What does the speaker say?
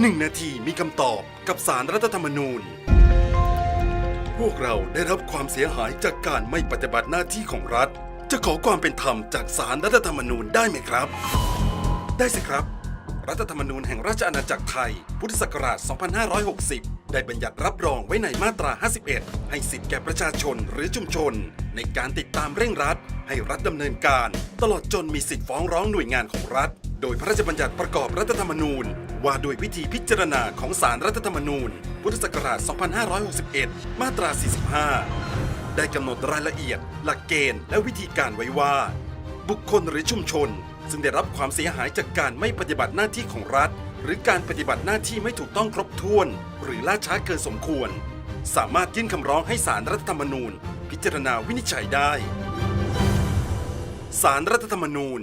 หนึ่งนาทีมีคำตอบกับสารรัฐธรรมนูญ พวกเราได้รับความเสียหายจากการไม่ปฏิบัติหน้าที่ของรัฐ จะขอความเป็นธรรมจากสารรัฐธรรมนูญได้ไหมครับ ได้สิครับ รัฐธรรมนูญแห่งราชอาณาจักรไทย พุทธศักราช 2560 ได้บัญญัติรับรองไว้ในมาตรา 51 ให้สิทธิแก่ประชาชนหรือชุมชน ในการติดตามเร่งรัดให้รัฐดำเนินการ ตลอดจนมีสิทธิ์ฟ้องร้องหน่วยงานของรัฐ โดยพระราชบัญญัติประกอบรัฐธรรมนูญ ว่าโดวยวิธีพิจารณาของศาลรัฐธรรมนูญ พุทธศักราช 2561 มาตรา 45 ได้กำหนดรายละเอียด หลักเกณฑ์และวิธีการไว้ว่า บุคคลหรือชุมชน ซึ่งได้รับความเสียหายจากการไม่ปฏิบัติหน้าที่ของรัฐ หรือการปฏิบัติหน้าที่ไม่ถูกต้องครบถ้วน หรือล่าช้าเกินสมควร สามารถยื่นคำร้องให้ศาลรัฐธรรมนูญ พิจารณาวินิจฉัยได้ สารรัฐธรรมนูญ